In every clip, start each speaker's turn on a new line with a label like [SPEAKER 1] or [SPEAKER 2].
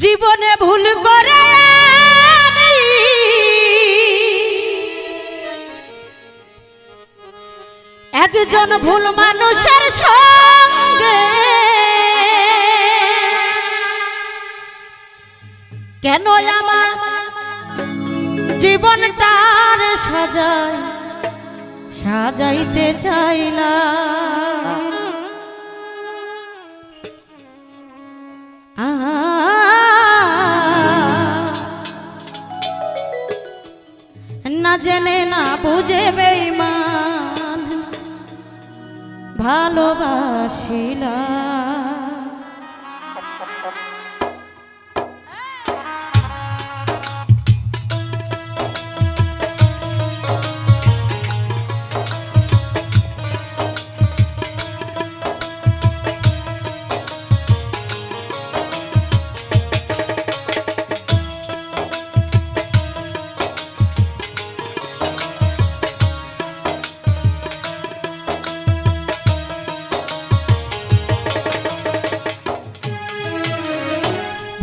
[SPEAKER 1] জীবনে ভুল করে একজন ভুল মানুষের সঙ্গে কেন আমার জীবনটার সাজাই সাজাইতে চাইলা আহা না জেনে না বুঝে বেইমান ভালোবাসিলা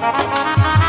[SPEAKER 1] Música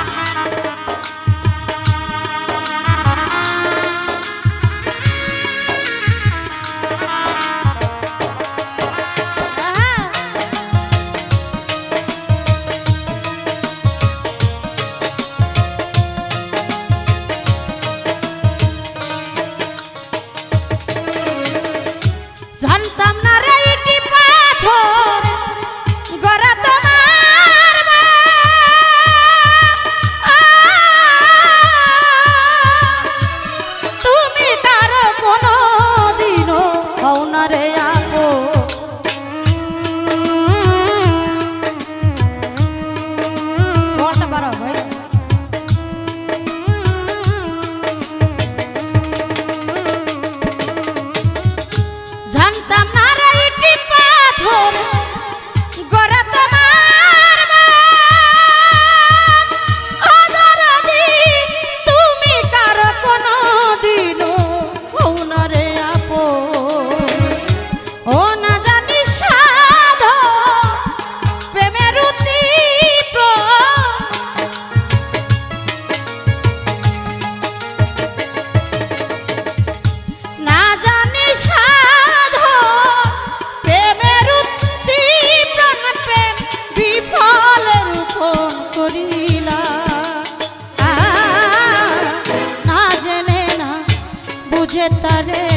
[SPEAKER 1] তারে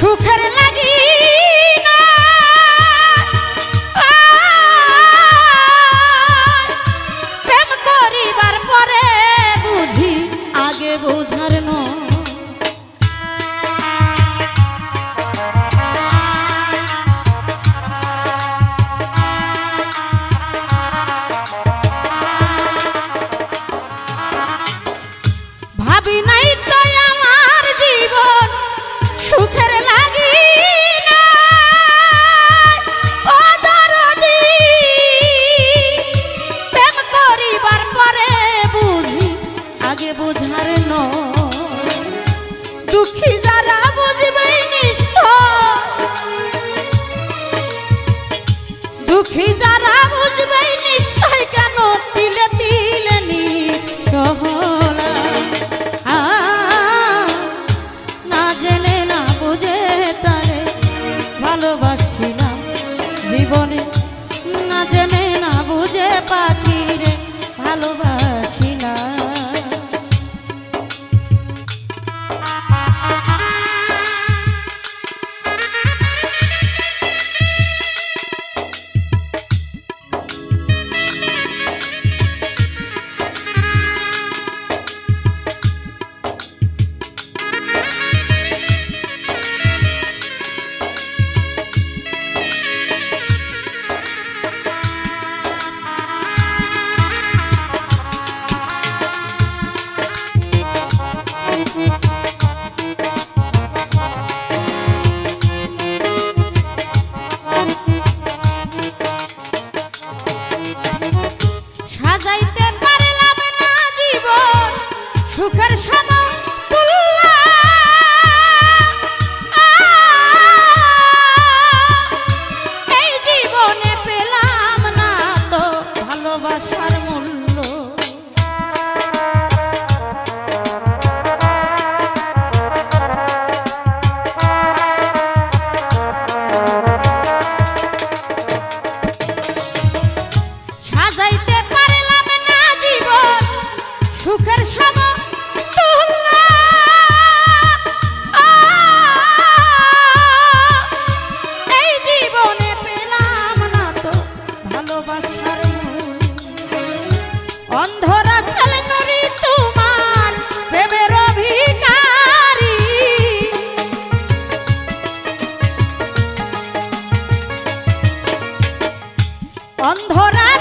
[SPEAKER 1] সুখের লাগি প্রেম করিবার পরে বুঝি আগে বোঝার নয়। দুঃখী যারা গন্ধরা